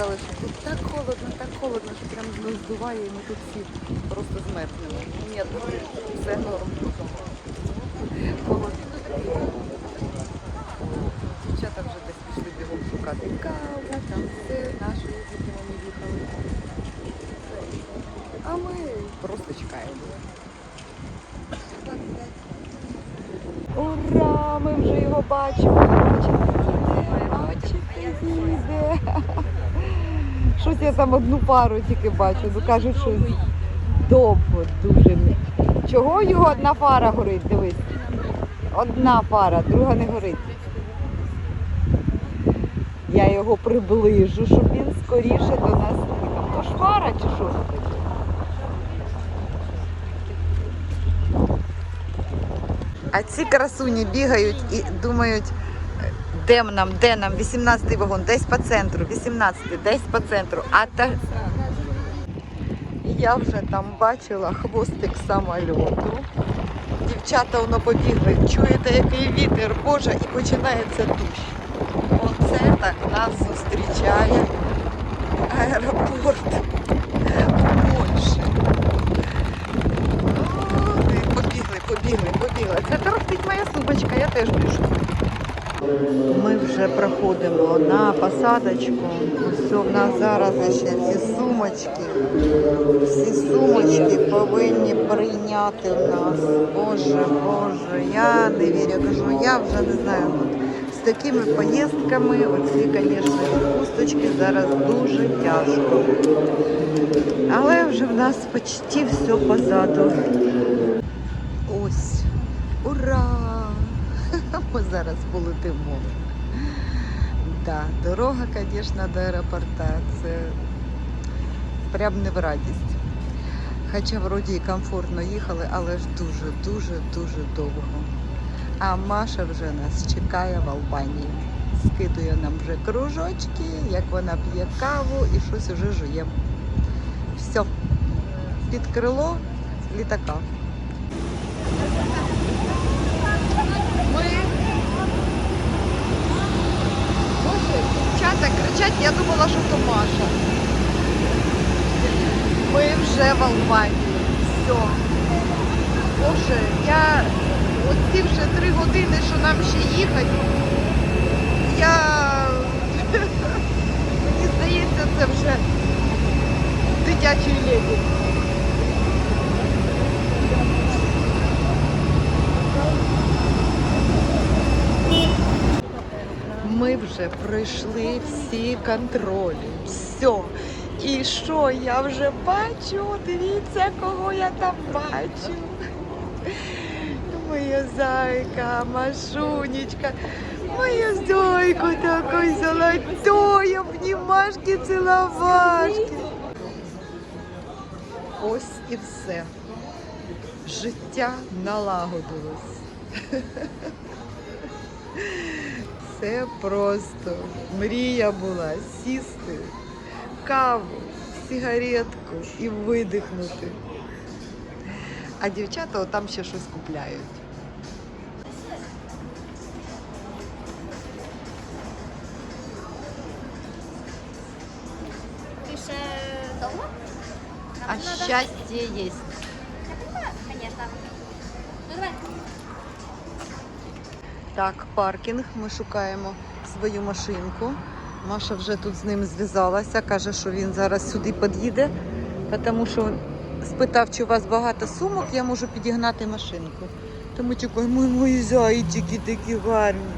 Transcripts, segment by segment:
сказали, що тут так холодно, так холодно, що прям ну, здуває, і ми тут всі просто змерзнемо. Ні, все норм. Холодно. Дівчата вже десь пішли бігом шукати каву, там все, наші з якими ми їхали. А ми просто чекаємо. Ура! Ми вже його бачимо. Бачите, бачите, їде. Щось я там одну пару тільки бачу. Ну кажуть, що довго дуже. Чого його одна пара горить? Дивись. Одна пара, друга не горить. Я його приближу, щоб він скоріше до нас їхав. То ж пара чи що? А ці красуні бігають і думають, де нам, де нам, 18-й вагон, десь по центру, 18-й, десь по центру. А та... Я вже там бачила хвостик самольоту. Дівчата воно побігли. Чуєте, який вітер, Боже, і починається дощ. Оце так нас зустрічає аеропорт Польщі. Побігли, побігли, побігли. Це торохтить моя сумочка, я теж біжу. Вже проходимо на посадочку. Все, в нас зараз ще ці сумочки. Всі сумочки повинні прийняти в нас. Боже, Боже, я не вірю. Я кажу, я вже не знаю. З такими поїздками, оці, звісно, відпусточки зараз дуже тяжко. Але вже в нас почти все позаду. Ось. Ура! Ми зараз полетимо. Да, дорога, звісно, до аеропорта. Це прям не в радість. Хоча вроді і комфортно їхали, але ж дуже, дуже, дуже довго. А Маша вже нас чекає в Албанії. Скидує нам вже кружочки, як вона п'є каву і щось уже жує. Все, під крило літака. Ми. Боже, дівчата кричать, я думала, що то Маша. Ми вже в Албанії. Все. Боже, я оці вже три години, що нам ще їхати. Я мені здається, це вже дитячий леді. Ми вже пройшли всі контролі. Все. І що я вже бачу? Дивіться, кого я там бачу. Моя зайка, Машунечка, моя зайка такой золотой, обнімашки, ціловашки. Ось і все. Життя налагодилось. Це просто мрія була сісти, каву, сигаретку і видихнути. А дівчата там ще щось купляють. Ты же дома? А щастя є. Так, паркінг. Ми шукаємо свою машинку. Маша вже тут з ним зв'язалася, каже, що він зараз сюди під'їде, тому що спитав, чи у вас багато сумок, я можу підігнати машинку. Тому чекай, мої, зайчики такі гарні,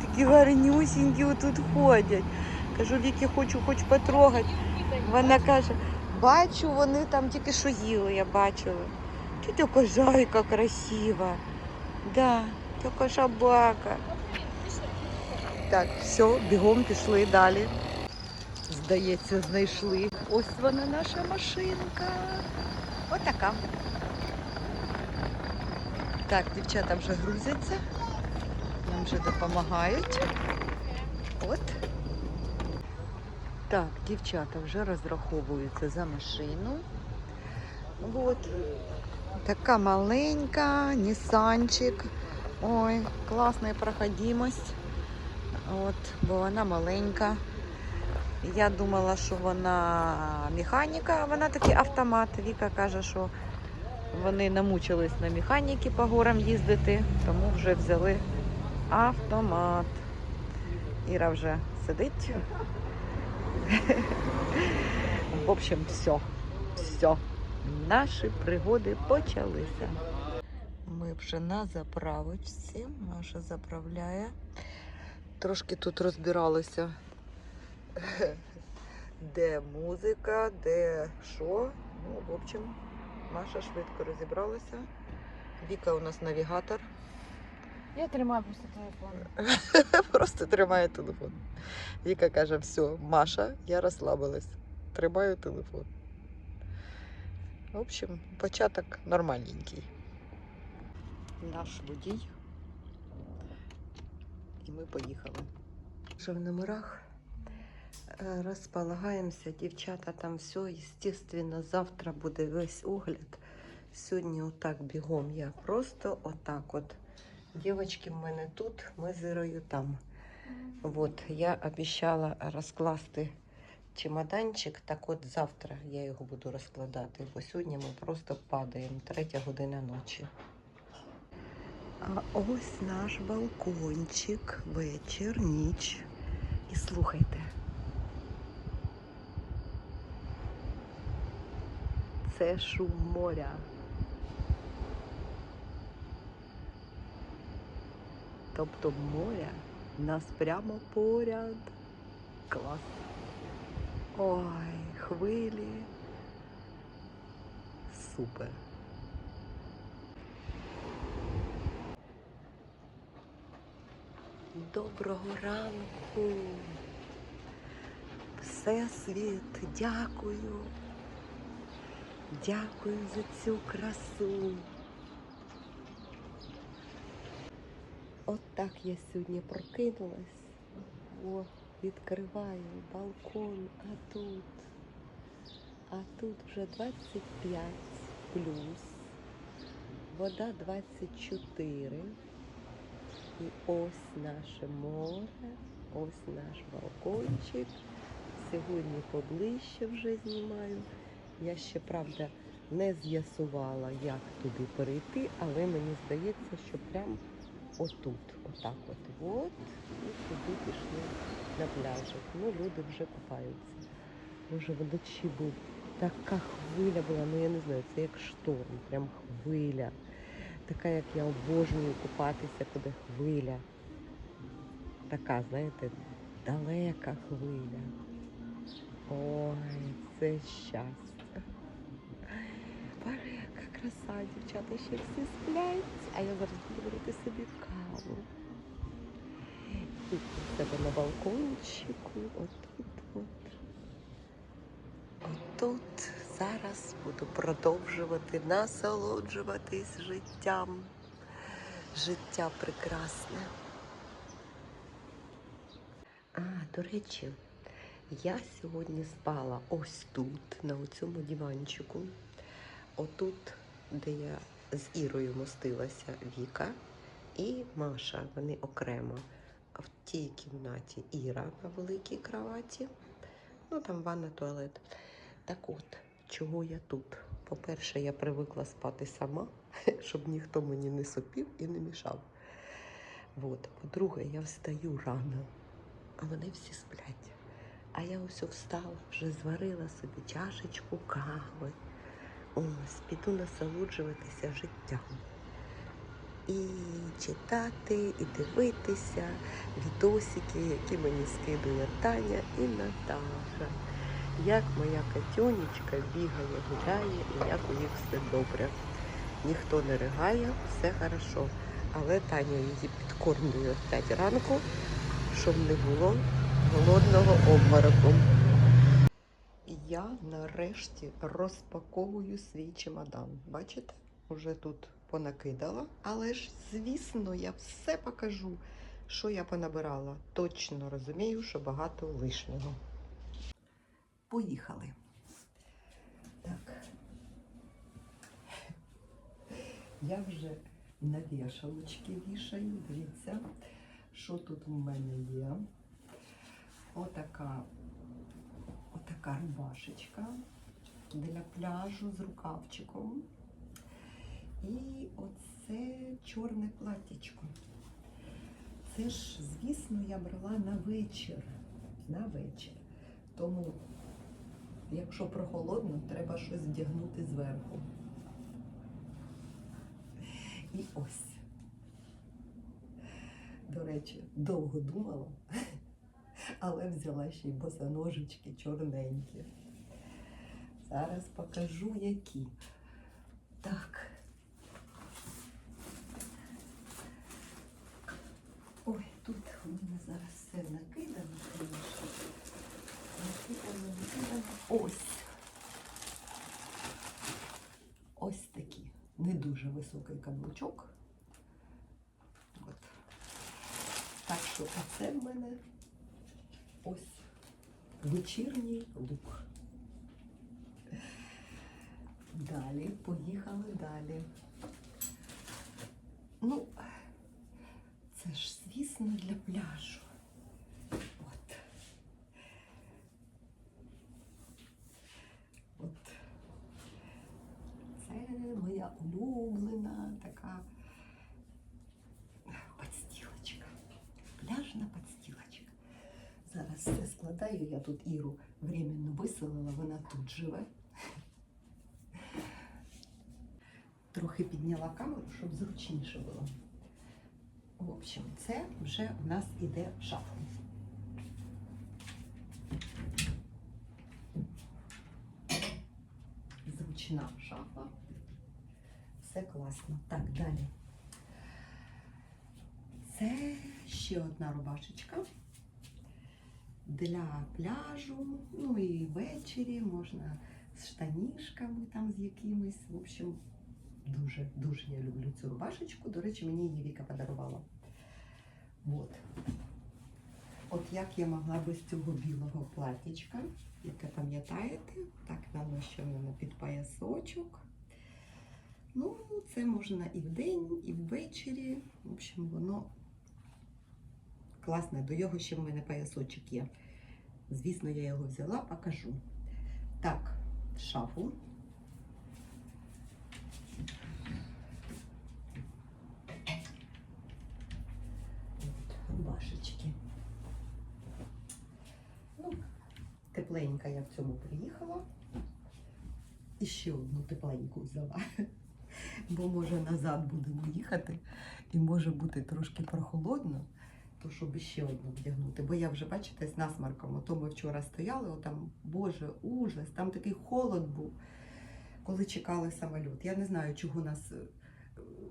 такі гарнюсінькі отут ходять. Кажу, Вікі, хочу хоч потрогати. Вона каже, бачу, вони там тільки що їли, я бачила. Ти така зайка красива. Да, така собака. Так, все, бігом пішли далі. Здається, знайшли. Ось вона наша машинка. Отака. Так, дівчата вже грузяться. Нам вже допомагають. От. Так, дівчата вже розраховуються за машину. От. Така маленька, Нісанчик. Ой, класна проходимость. От, бо вона маленька. Я думала, що вона механіка, а вона такий автомат. Віка каже, що вони намучились на механіки по горам їздити, тому вже взяли автомат. Іра вже сидить. В общем, все. Все. Наші пригоди почалися. Вже на заправочці. Маша заправляє. Трошки тут розбиралися, де музика, де що. Ну, в общем, Маша швидко розібралася. Віка у нас навігатор. Я тримаю просто телефон. Просто тримає телефон. Віка каже: все, Маша, я розслабилась. Тримаю телефон. В общем, початок нормальненький. Наш водій. І ми поїхали. Вже в номерах е, розполагаємося. Дівчата там все, естественно, завтра буде весь огляд. Сьогодні отак бігом я. Просто отак от. Дівчатки в мене тут, ми з Ірою там. Вот, я обіцяла розкласти чемоданчик, так от завтра я його буду розкладати, бо сьогодні ми просто падаємо, третя година ночі. А ось наш балкончик, вечір, ніч. І слухайте. Це шум моря. Тобто моря нас прямо поряд. Клас. Ой, хвилі. Супер. Доброго ранку. Всесвіт, дякую. Дякую за цю красу. От так я сьогодні прокинулась. О, відкриваю балкон, а тут. А тут вже 25 плюс. Вода 24. І ось наше море, ось наш балкончик. Сьогодні поближче вже знімаю. Я ще, правда, не з'ясувала, як туди перейти, але мені здається, що прям отут, отак от. От, і туди пішли на пляжик. Ну, люди вже купаються. Може, вночі був така хвиля була, ну я не знаю, це як шторм, прям хвиля. Така, як я обожнюю купатися, коли хвиля. Така, знаєте, далека хвиля. Ой, це щастя. Боже, яка краса, дівчата ще всі сплять. А я зараз буду робити собі каву. І у себе на балкончику, отут от. Отут зараз буду продовжувати насолоджуватись життям. Життя прекрасне. А, до речі, я сьогодні спала ось тут, на цьому диванчику. Отут, де я з Ірою мостилася Віка і Маша. Вони окремо. В тій кімнаті Іра на великій кроваті. Ну там ванна, туалет. Так от, чого я тут? По-перше, я привикла спати сама, щоб ніхто мені не сопів і не мішав. От. По-друге, я встаю рано, а вони всі сплять. А я ось встала, вже зварила собі чашечку кави. Ось, піду насолоджуватися життям. І читати, і дивитися відосики, які мені скидує Таня і Наташа. Як моя Катюнечка бігає, гуляє, і як у них все добре. Ніхто не ригає, все хорошо. Але Таня її підкормлює о 5 ранку, щоб не було голодного обмороку. Я нарешті розпаковую свій чемодан. Бачите? Уже тут понакидала. Але ж, звісно, я все покажу, що я понабирала. Точно розумію, що багато лишнього. Поїхали. Так. Я вже на вішалочки вішаю. Дивіться, що тут у мене є. Отака така рубашечка для пляжу з рукавчиком. І оце чорне платтячко. Це ж, звісно, я брала на вечір. На вечір. Тому, якщо прохолодно, треба щось вдягнути зверху. І ось. До речі, довго думала, але взяла ще й босоножечки чорненькі. Зараз покажу, які. Так. Ой, тут у мене зараз все накидано, звісно. Накидано, накидано. Ось. Ось такі. Не дуже високий каблучок. От. Так що оце в мене ось вечірній лук. Далі, поїхали далі. Ну, це ж, звісно, для пляжу. От. От. Це моя улюблена така подстілочка. Пляжна подстілочка. Зараз все складаю. Я тут Іру временно виселила, вона тут живе. Трохи підняла камеру, щоб зручніше було. В общем, це вже в нас іде в шафу. Зручна шафа. Все класно. Так, далі. Це ще одна рубашечка для пляжу. Ну і ввечері можна з штанішками там з якимись. В общем, дуже, дуже я люблю цю рубашечку. До речі, мені її Віка подарувала. От. От як я могла без цього білого платічка, яке пам'ятаєте, так воно ще в мене під поясочок. Ну, це можна і вдень, і ввечері. В общем, воно класне. До його ще в мене поясочок є. Звісно, я його взяла, покажу. Так, шафу. Рубашечки. Ну, тепленька я в цьому приїхала. І ще одну тепленьку взяла. Бо може назад будемо їхати і може бути трошки прохолодно, то щоб ще одну вдягнути. Бо я вже, бачите, з насмарком, ото ми вчора стояли, отам, боже, ужас, там такий холод був, коли чекали самоліт. Я не знаю, чого нас е,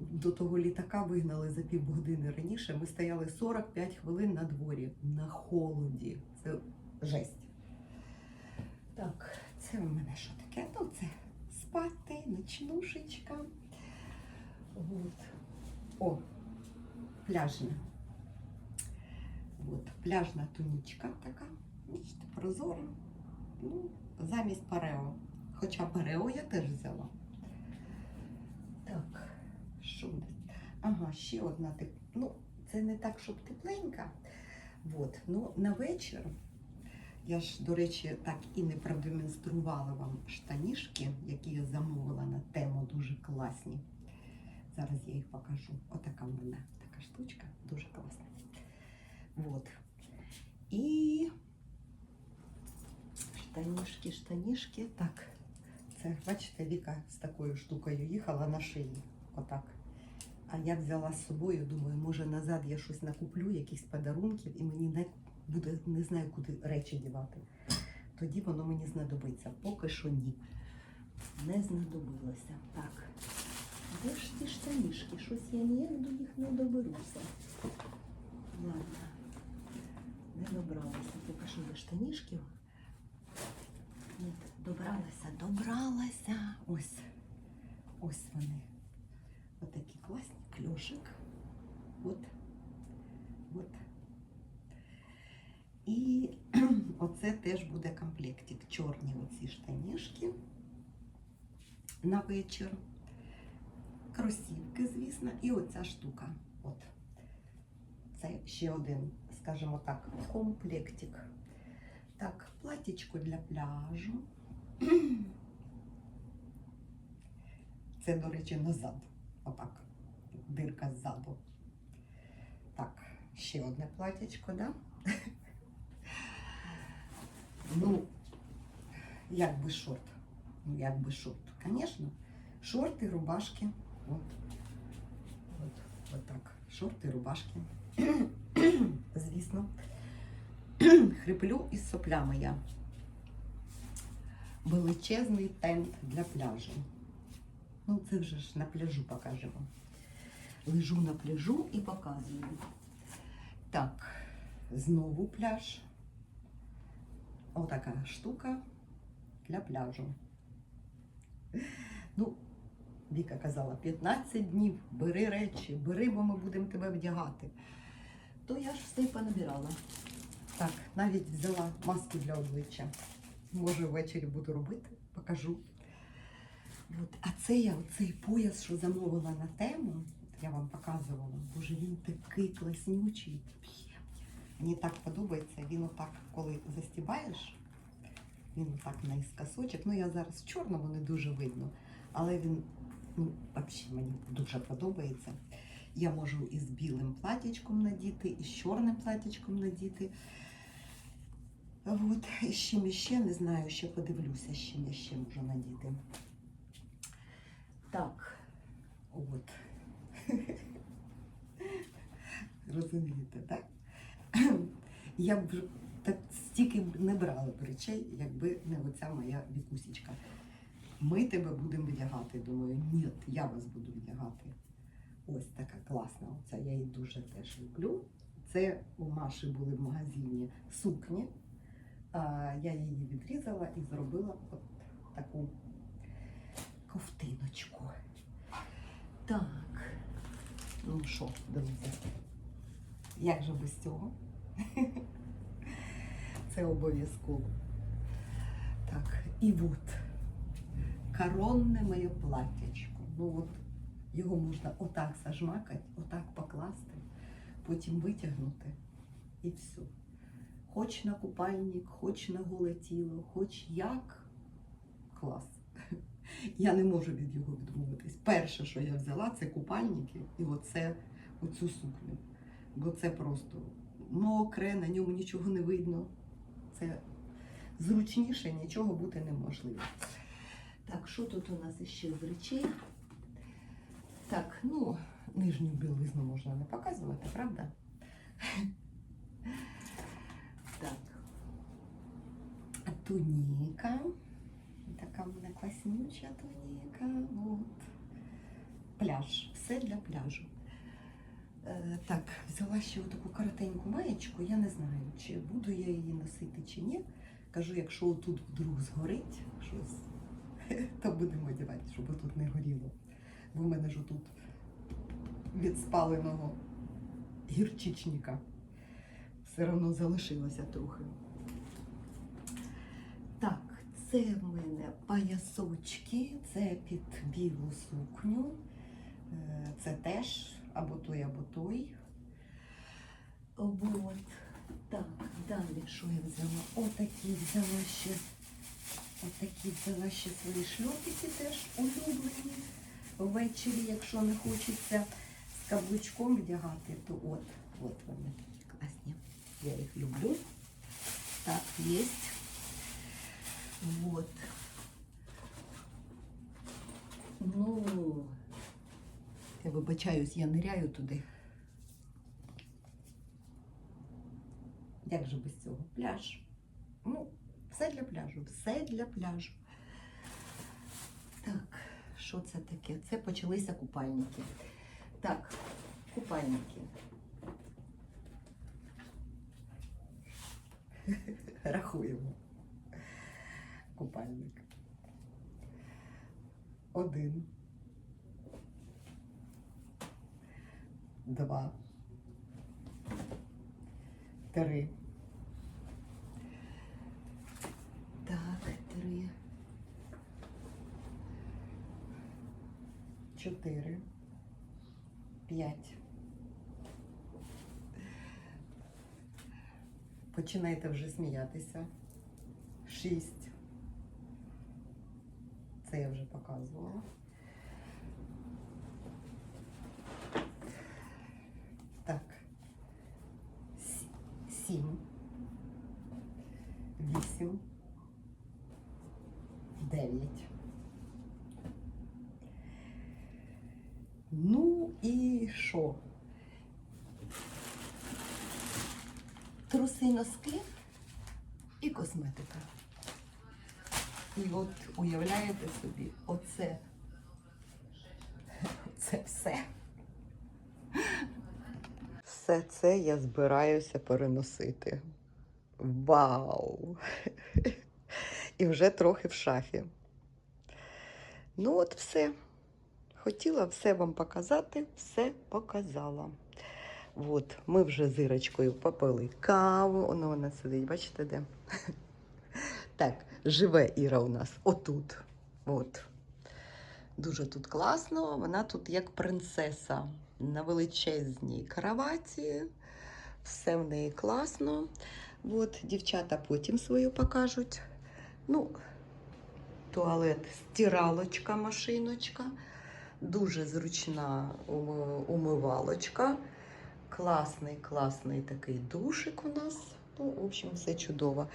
до того літака вигнали за півгодини раніше. Ми стояли 45 хвилин на дворі, на холоді. Це жесть. Так, це у мене що таке? Ну, це спати, ночнушечка. От. О, пляжна. От, пляжна тунічка така. Бачите, прозора. Ну, замість парео. Хоча парео я теж взяла. Так, що буде? Ага, ще одна тип. Ну, це не так, щоб тепленька. От, ну, на вечір. Я ж, до речі, так і не продемонструвала вам штанішки, які я замовила на тему, дуже класні. Зараз я їх покажу. Отака в мене така штучка, дуже класна. От. І штанішки, штанішки. Так, це, бачите, Віка з такою штукою їхала на шиї. Отак. А я взяла з собою, думаю, може назад я щось накуплю, якісь подарунків, і мені не буде, не знаю, куди речі дівати. Тоді воно мені знадобиться. Поки що ні. Не знадобилося. Так. Де ж ті штанішки? Щось я ніяк до них не доберуся. Ладно. Не добралася. Поки що до штанішків. Ні, добралася, добралася. Ось. Ось вони. Отакі класні. Кльошик. От. От. І оце теж буде комплектик. Чорні оці штанішки на вечір. Кросівки, звісно, і оця штука. От. Це ще один, скажімо так, комплектик. Так, платічко для пляжу. Це, до речі, назад. Отак. Дирка ззаду. Так, ще одне платічко, да? Ну, як би шорт. Ну, як би шорт. Звісно, шорти, рубашки. От. От, от так. Шорти, рубашки. Звісно. Хриплю із соплями я. Величезний тент для пляжу. Ну, це вже ж на пляжу покажемо. Лежу на пляжу і показую. Так, знову пляж. Отака штука для пляжу. Ну, Віка казала, 15 днів, бери речі, бери, бо ми будемо тебе вдягати. То я ж все й понабирала. Так, навіть взяла маску для обличчя. Може, ввечері буду робити, покажу. От. А це я оцей пояс, що замовила на тему, я вам показувала. Боже, він такий класнючий. Мені так подобається. Він отак, коли застібаєш, він отак наіскосочок. Ну, я зараз в чорному не дуже видно, але він ну, взагалі мені дуже подобається. Я можу і з білим платічком надіти, і з чорним платічком надіти. От, і з чим іще, не знаю, ще подивлюся, з чим я ще можу надіти. Так, от. Розумієте, так? Я б так стільки б не брала речей, якби не оця моя вікусічка. Ми тебе будемо вдягати. Думаю, ні, я вас буду вдягати. Ось така класна. Оця я її дуже теж люблю. Це у Маші були в магазині сукні. Я її відрізала і зробила от таку ковтиночку. Так. Ну що, друзі, як же без цього? Це обов'язково. Так, і от коронне моє платтячко. Ну от його можна отак зажмакати, отак покласти, потім витягнути і все. Хоч на купальник, хоч на голе тіло, хоч як. Клас. Я не можу від його відмовитись. Перше, що я взяла, це купальники і оце, оцю сукню. Бо це просто мокре, на ньому нічого не видно. Це зручніше нічого бути неможливо. Так, що тут у нас ще з речей? Так, ну, нижню білизну можна не показувати, правда? Так. Туніка. Така в мене класнюча туніка. От. Пляж. Все для пляжу. Е, так, взяла ще таку коротеньку маєчку. Я не знаю, чи буду я її носити, чи ні. Кажу, якщо тут вдруг згорить щось, то будемо одягати, щоб тут не горіло. Бо в мене ж тут від спаленого гірчичника все одно залишилося трохи. Так, це в мене паясочки, це під білу сукню. Е, Це теж або той, або той. От. Так, далі що я взяла? Отакі взяла ще. Отакі взяла ще свої шльопики теж улюблені. Ввечері, якщо не хочеться з каблучком вдягати, то от, от вони такі класні. Я їх люблю. Так, є. Вот. Ну, я вибачаюсь, я ниряю туди. Як же без цього? Пляж. Ну, все для пляжу, все для пляжу. Так, що це таке? Це почалися купальники. Так, купальники. Рахуємо. Купальник. Один. Два. Три. Так, три. Чотири. П'ять. Починаєте вже сміятися. шість. Це я вже показувала. Так. С- Сім. Вісім. Дев'ять. Ну і що? Труси носки і косметика. І от уявляєте собі, оце, це все. Все це я збираюся переносити. Вау! І вже трохи в шафі. Ну, от все. Хотіла все вам показати, все показала. От, ми вже з Ірочкою попили каву. Воно вона сидить, бачите де? Так, живе Іра у нас отут. От. Дуже тут класно. Вона тут як принцеса на величезній кроваті. Все в неї класно. От, дівчата потім свою покажуть. Ну, туалет, стиралочка, машиночка. Дуже зручна уми- умивалочка. Класний, класний такий душик у нас. Ну, в общем, все чудово.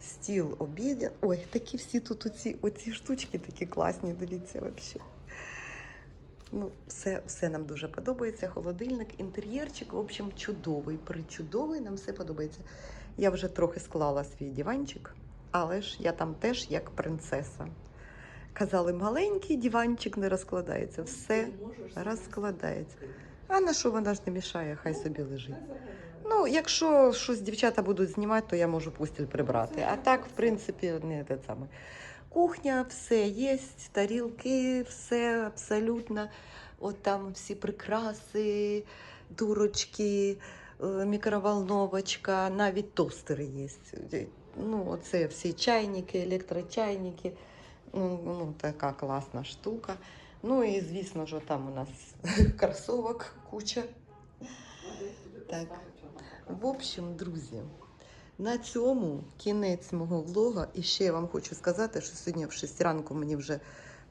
Стіл обідя. Ой, такі всі тут оці, оці штучки такі класні, дивіться, взагалі. Ну, все, все нам дуже подобається. Холодильник, інтер'єрчик, в общем, чудовий, причудовий, нам все подобається. Я вже трохи склала свій диванчик, але ж я там теж як принцеса. Казали, маленький диванчик не розкладається, все розкладається. А на що вона ж не мішає, хай собі лежить. Ну, якщо щось дівчата будуть знімати, то я можу постіль прибрати. А так, в принципі, не те саме. Кухня, все є, тарілки, все абсолютно. От там всі прикраси, дурочки, е, мікроволновочка, навіть тостери є. Ну, оце всі чайники, електрочайники. Ну, ну, така класна штука. Ну і звісно, що там у нас кросовок куча. Так. В общем, друзі, на цьому кінець мого влога. І ще я вам хочу сказати, що сьогодні в 6 ранку мені вже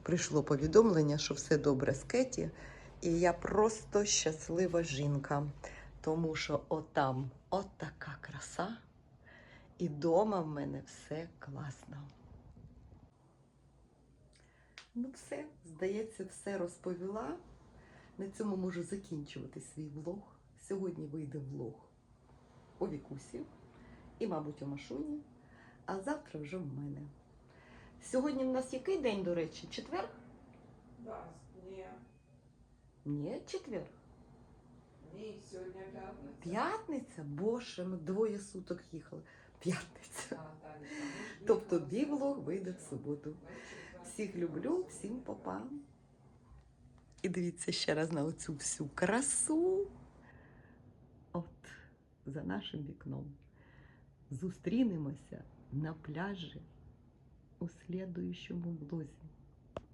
прийшло повідомлення, що все добре з Кеті. І я просто щаслива жінка, тому що отам отака краса, і вдома в мене все класно. Ну, все, здається, все розповіла. На цьому можу закінчувати свій влог. Сьогодні вийде влог у Вікусі і, мабуть, у Машуні, а завтра вже в мене. Сьогодні в нас який день, до речі? Четвер? Да, ні, Ні, четвер. ні, сьогодні п'ятниця. П'ятниця? Боже, ми двоє суток їхали. П'ятниця. Тобто мій влог вийде в суботу. Всіх люблю, всім па-па. І дивіться ще раз на оцю всю красу. От, за нашим вікном. Зустрінемося на пляжі у слідуючому влозі.